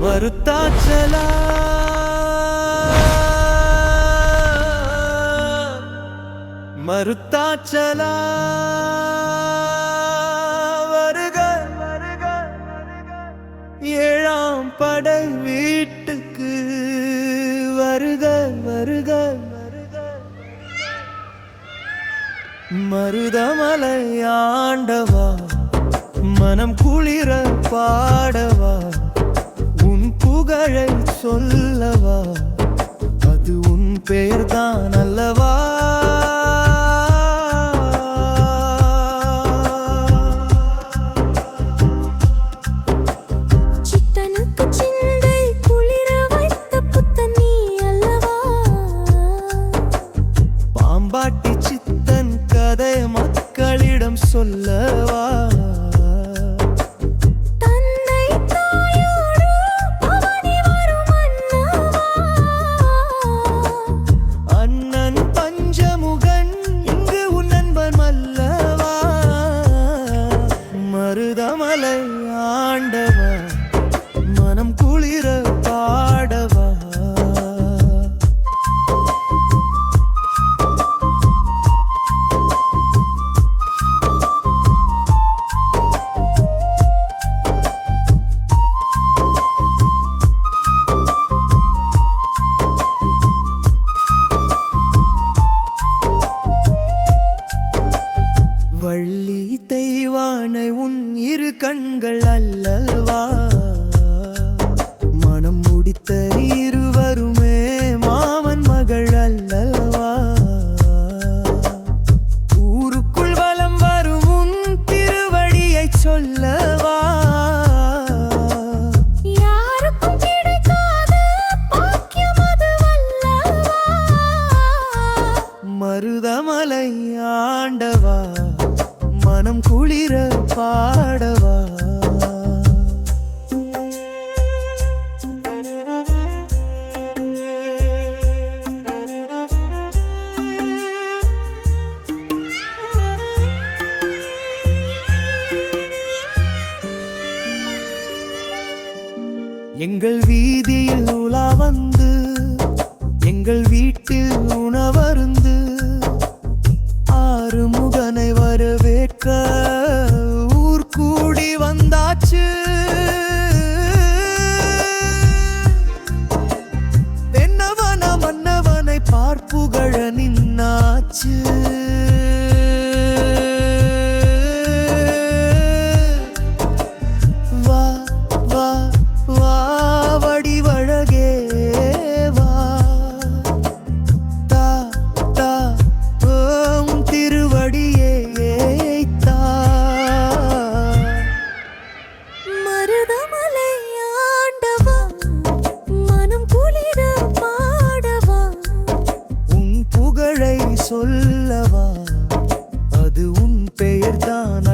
மறுத்தாச்சலா. மறுத்தாச்சலா. வருக வருக ஏழாம் படை வீட்டுக்கு வருக வருக வருக. மருதமலை ஆண்டவா மனம் குளிர பாடவா. புகழை சொல்லவா? அது உன் பெயர்தான் அல்லவா? ஆண்டவன் கண்கள் அல்லவா? மனம் முடித்த இருவருமே மாமன் மகள் அல்லவா? ஊருக்குள் வலம் வரும் உன் திருவடியை சொல்லவா? மருதமலை ஆண்டவா? மனம் குளிர பாடவா? எங்கள் வீதியில் உலா வந்து எங்கள் வீட்டில் உணவருந்து ஆறு பார்க்க ஊர் கூடி வந்தாச்சு. பெண்ணவன மன்னவனை பார்ப்புகழ நின்னாச்சு. சொல்லவா? அது உன் பெயர்தான்.